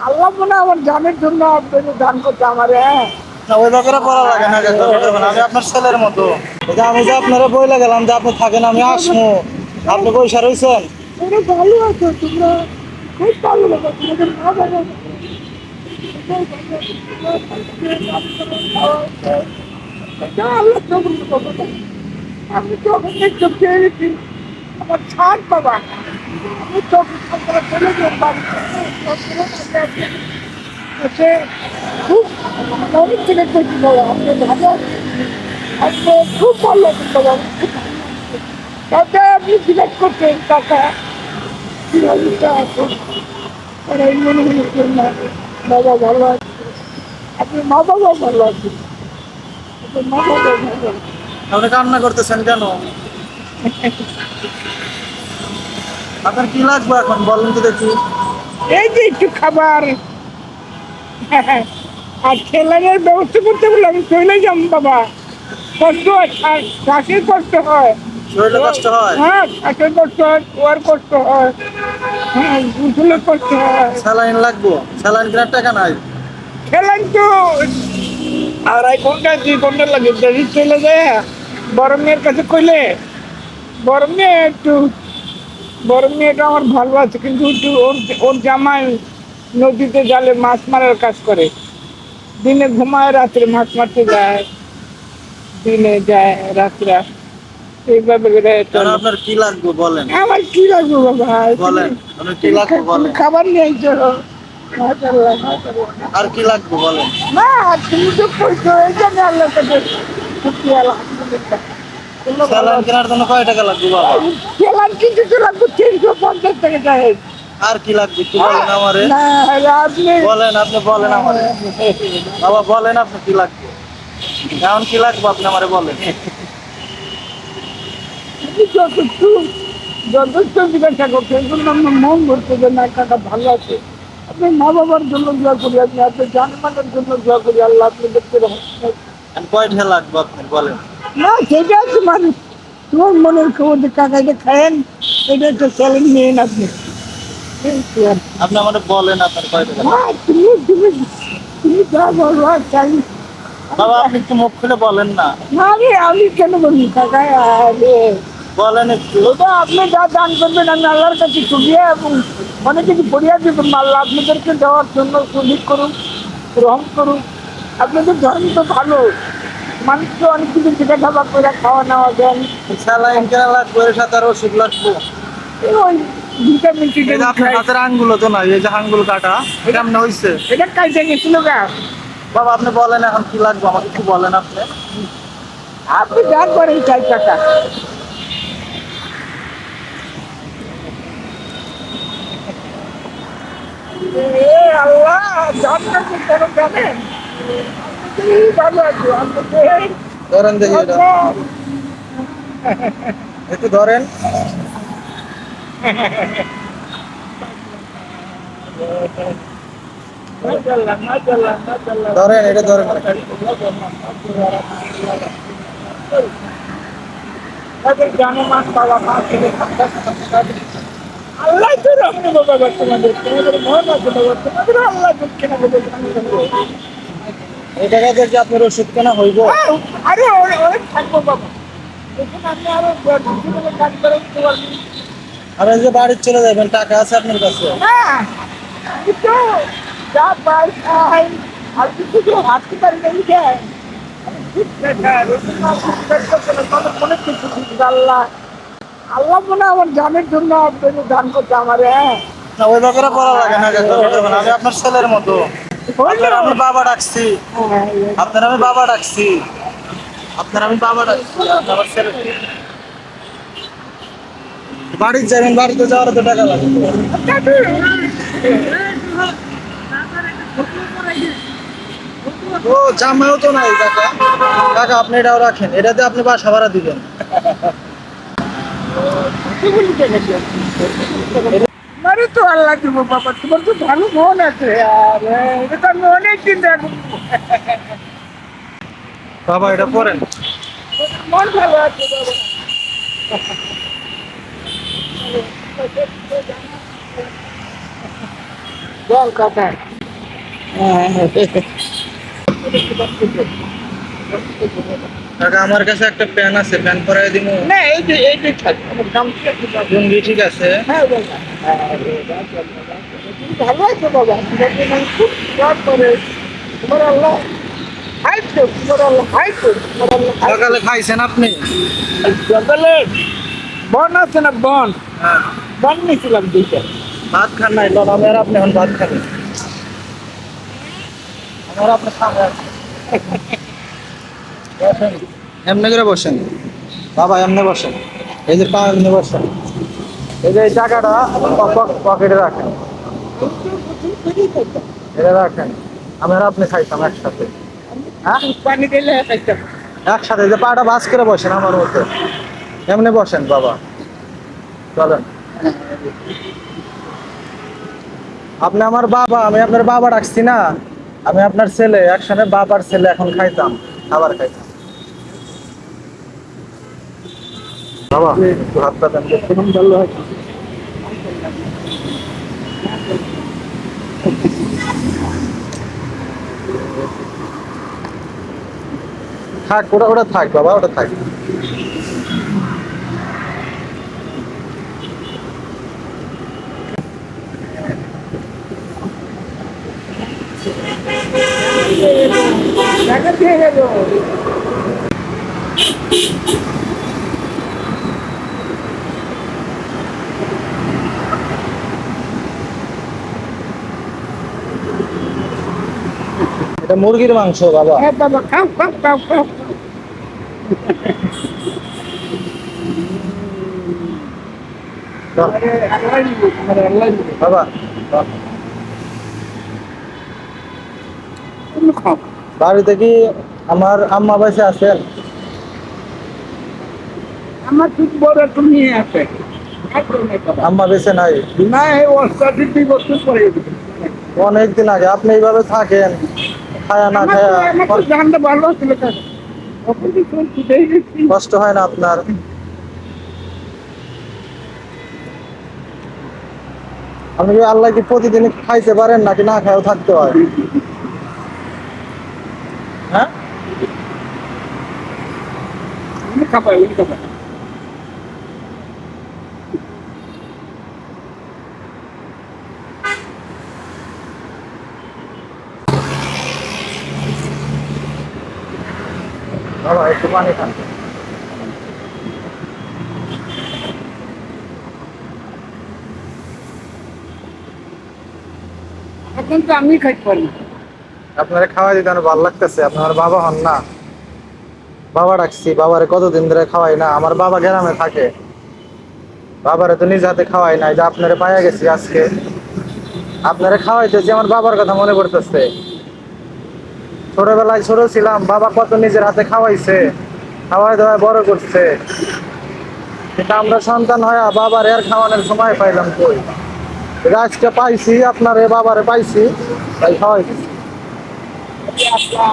আল্লাহ মনে হয় আমার জানের জন্য দান করতে আমার হ্যাঁ? বলা লাগে না? আমি আপনার ছেলের মতো। যে আমি যে আপনারা বইলে গেলাম যে আপনি থাকেন আমি আসব আপনি পয়সা রয়েছেন ভালো আছো তোমরা? খুব ভালো লাগো তোমাদের মা বাবা। এটা আল্লাহ তখন আমি তখন একটু আমার ছাড় বাবা। খুব? খুব ভালো আপনি জিজ্ঞেস করছেন কাকা আছেন ওরা মনে না বাবা ভালো আছে আপনি মা বাবা ভালো আপনার মা বাবা ভালো আছে কান্না করতেছেন কেন আপনার কি লাগবে এখন? বলেন তো দেখি। এই যে একটু খাবার। আর ঠেলানের ব্যবস্থা করতে বলে আমি চলে যাম বাবা। কষ্ট হয় শ্বাসের কষ্ট হয়। শরীরে কষ্ট হয়? হ্যাঁ শ্বাসের কষ্ট হয় কুয়ার কষ্ট হয় হ্যাঁ কষ্ট হয়। স্যালাইন লাগবো? স্যালাইন কেনার টাকা নাই? খেলেন তো আড়াই ঘণ্টা দুই ঘণ্টা লাগে। দেরি চলে যায় কাছে কইলে বড় মেয়ে একটু বড় মেয়েটা আমার ভালো আছে কিন্তু ওর ওর জামাই নদীতে জালে মাছ মারার কাজ করে। দিনে ঘুমায় রাত্রে মাছ মারতে যায় দিনে যায় রাত্রে। এইভাবে আপনার কি লাগবে বলেন? আমার কি লাগবে বাবা? বলেন কি লাগবে বলেন? খাবার নিয়ে আইছো আর কি লাগবে বলেন? না তুমি তো কইছো এই জন্য আল্লাহ কাছে শুক্রিয়া আলহামদুলিল্লাহ আছো? কেনার জন্য কয় টাকা লাগবে বাবা? খেলার কিছু তো লাগবে তিনশো পঞ্চাশ টাকা চাই আর কি লাগবে একটু বলেন আমারে। আপনি বলেন আপনি বলেন আমারে। বাবা বলেন আপনি কি লাগবে? এখন কি লাগবে আপনি আমারে বলেন। আপনি যথেষ্ট যথেষ্ট জিজ্ঞাসা করছেন এই জন্য মন ভরছে যে না কাকা ভালো আছে। আপনি মা বাবার জন্য দোয়া করি আপনি আপনার জানমানের জন্য দোয়া করি আল্লাহ আপনি দেখতে রাখেন এখন কয়টা লাগবে আপনি বলেন। না সেটা তোমার মনের খবর খায়েন এটা চ্যালেঞ্জ আপনি। আপনি আমারে বলেন আপনার কয় টাকা লাগবে। না তুমি তুমি তুমি যা বাবা আপনি একটু মুখ খুলে বলেন না। না রে আমি কেন বলি কাকা? আরে। বলেন একটু। আপনি যা দান করবেন আমি আল্লাহর কাছে চুবিয়ে এবং অনেক কিছু করিয়া দেবেন আল্লাহ আপনাদেরকে দেওয়ার জন্য সুযোগ করুন গ্রহণ করুন। আপনাদের ধর্ম তো ভালো। মানুষকে অনেক কিছু পিঠা খাবার করে খাওয়া নেওয়া দেন স্যালাইন কেনা লাগবে এর সাথে আর ওষুধ লাগবে। ওই ভিটামিন টিটামিন আপনার হাতের আঙ্গুলো তো এই যে আঙ্গুল কাটা কেমন হয়েছে এটা কাজে গেছিল গা? বাবা আপনি বলেন এখন কি লাগবে আমাকে বলেন আপনি। আপনি যা করেন চাই টাকা। এ আল্লাহ জানটা কি কেন জানেন? ধরেন দেখি একটু ধরেন। ধরেন, এটা ধরেন। আল্লাহ তো রাখবে বাবা তোমাদের তোমাদের মন আছে আল্লাহ এই টাকা কি আপনার ওষুধ কেনা হইব? আরে থাকব বাবা। করে যে বাড়ি চলে যাবেন টাকা আছে আপনার কাছে? হ্যাঁ আল্লাহ আল্লাহ মনে হয় আমার জানের জন্য দান করতে আমার হ্যাঁ। ওই ব্যাপারে বলা লাগে না পারবেন? আমি আপনার ছেলের মতো। আপনার আমি বাবা ডাকছি। আপনার আমি বাবা ডাকছি। আপনার আমি বাবা ডাকছি। আপনি আমার ছেলে। বাড়ির যাবেন বাড়িতে যাওয়ার তো টাকা লাগবে ও জামাইও তো নাই কাকা। কাকা আপনি এটাও রাখেন। এটাতে আপনি বাসা ভাড়া দিবেন। মারে তো আল্লাহ দিব বাবা তোমার তো ভালো মন আছে আর এটা তো আমি অনেক চিন্তা করব বাবা এটা পড়েন মন ভালো আছে বাবা বল কথা কাকা আমার কাছে একটা প্যান আছে প্যান পরাই দিব না এই যে এই যে থাক আমার গামছা ঠিক আছে লুঙ্গি ঠিক আছে হ্যাঁ বাবা বাবা, বাবা, তুমি ভালো আছো বাবা তোমার খুব দোয়া করে তোমার আল্লাহ হাই তো তোমার আল্লাহ হাই তো তোমার আল্লাহ সকালে খাইছেন আপনি? সকালে বন আছে না বন? হ্যাঁ। বন নিয়েছিলাম দুইটা। ভাত খান নাই আর আপনি এখন ভাত খান আমার আপনি খাবেন বসেন। এমনি করে বসেন। বাবা এমনি বসেন। এই যে পা এমনি বসেন। এই যে টাকাটা পকেটে রাখেন। এটা রাখেন। আমি আর আপনি খাইতাম একসাথে। হ্যাঁ? একসাথে যে পাটা বাস করে বসেন আমার মতো এমনি বসেন বাবা। চলেন। আপনি আমার বাবা আমি আপনার বাবা ডাকছি না। আমি আপনার ছেলে একসাথে বাবার ছেলে এখন খাইতাম খাবার খাইতাম। বাবা একটু হাতটা দেন। কেমন ভালো আছে থাক ওটা ওটা থাক বাবা ওটা থাক। টাকা দিয়ে গেল। এটা মুরগির মাংস বাবা। হ্যাঁ বাবা খাও খাও খাও খাও। বাবা বাড়িতে কি আমার আম্মা বেঁচে আছেন আমার ঠিক বড় তুমি আছে। নেই বাবা। আম্মা বেঁচে নাই? না এই অষ্টাশি দুই বছর পরে। আগে আপনি এইভাবে থাকেন। খায়া না খায়া। কষ্ট হয় না আপনার? আপনি কি আল্লাহ কি প্রতিদিন খাইতে পারেন নাকি না খায়ও থাকতে হয়? হ্যাঁ? এখন তো আমি খাইতে পারি। আপনারা দিতে আমার ভালো লাগতেছে আপনার বাবা হন না। বাবা ডাকছি বাবারে কতদিন ধরে খাওয়াই না আমার বাবা গ্রামে থাকে। বাবারে তো নিজ হাতে খাওয়াই নাই যে আপনারে পাইয়া গেছি আজকে। আপনারে খাওয়াইতেছি আমার বাবার কথা মনে পড়তেছে। ছোটবেলায় ছোট ছিলাম বাবা কত নিজের হাতে খাওয়াইছে খাওয়াই দাওয়ায় বড় করছে। কিন্তু আমরা সন্তান হয়ে বাবার এর খাওয়ানোর সময় পাইলাম কই? গাছকে পাইছি আপনার এ বাবারে পাইছি তাই খাওয়াইছি। আল্লাহ